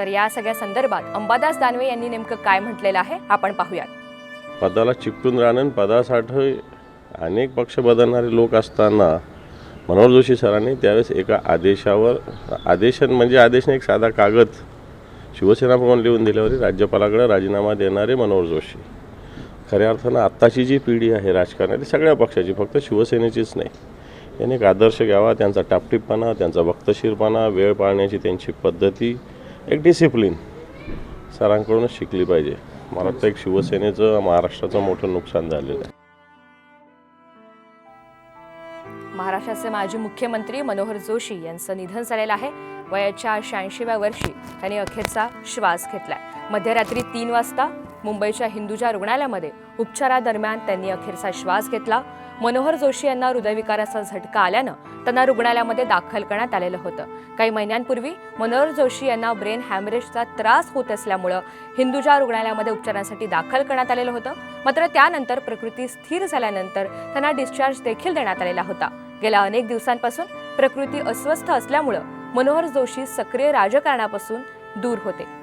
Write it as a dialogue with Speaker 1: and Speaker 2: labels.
Speaker 1: तर या सगळ्या संदर्भात अंबादास दानवे यांनी नेमकं काय म्हटलेलं आहे आपण पाहूयात.
Speaker 2: पदाला चिकटून राहणं पदासाठी अनेक पक्ष बदलणारे लोक असताना मनोहर जोशी सरांनी त्यावेळेस एका आदेशावर आदेश म्हणजे आदेश एक साधा कागद शिवसेना भवन लिहून दिल्यावर राज्यपालाकडे राजीनामा देणारे मनोहर जोशी. खऱ्या अर्थानं आत्ताची जी पिढी आहे राजकारणाची सगळ्या पक्षाची फक्त शिवसेनेचीच नाही. याने एक आदर्श घ्यावा त्यांचा टापटीपणा त्यांचा वक्तशीरपणा वेळ पाळण्याची त्यांची पद्धती एक डिसिप्लिन सरांकडूनच शिकली पाहिजे. मला वाटतं एक शिवसेनेचं महाराष्ट्राचं मोठं नुकसान झालेलं आहे.
Speaker 1: महाराष्ट्राचे माजी मुख्यमंत्री मनोहर जोशी यांचं निधन झालेलं आहे. वयाच्या शहाऐंशीव्या वर्षी त्यांनी अखेरचा श्वास घेतलाय. मध्यरात्री तीन वाजता मुंबईच्या हिंदुजा रुग्णालयामध्ये उपचारादरम्यान त्यांनी अखेरचा श्वास घेतला. मनोहर जोशी यांना हृदयविकाराचा झटका आल्यानं त्यांना रुग्णालयामध्ये दाखल करण्यात आलेलं होतं. काही महिन्यांपूर्वी मनोहर जोशी यांना ब्रेन हॅमरेजचा त्रास होत असल्यामुळं हिंदुजा रुग्णालयामध्ये उपचारांसाठी दाखल करण्यात आलेलं होतं. मात्र त्यानंतर प्रकृती स्थिर झाल्यानंतर त्यांना डिस्चार्ज देखील देण्यात आलेला होता. गेल्या अनेक दिवसांपासून प्रकृती अस्वस्थ असल्यामुळं मनोहर जोशी सक्रिय राजकारणापासून दूर होते.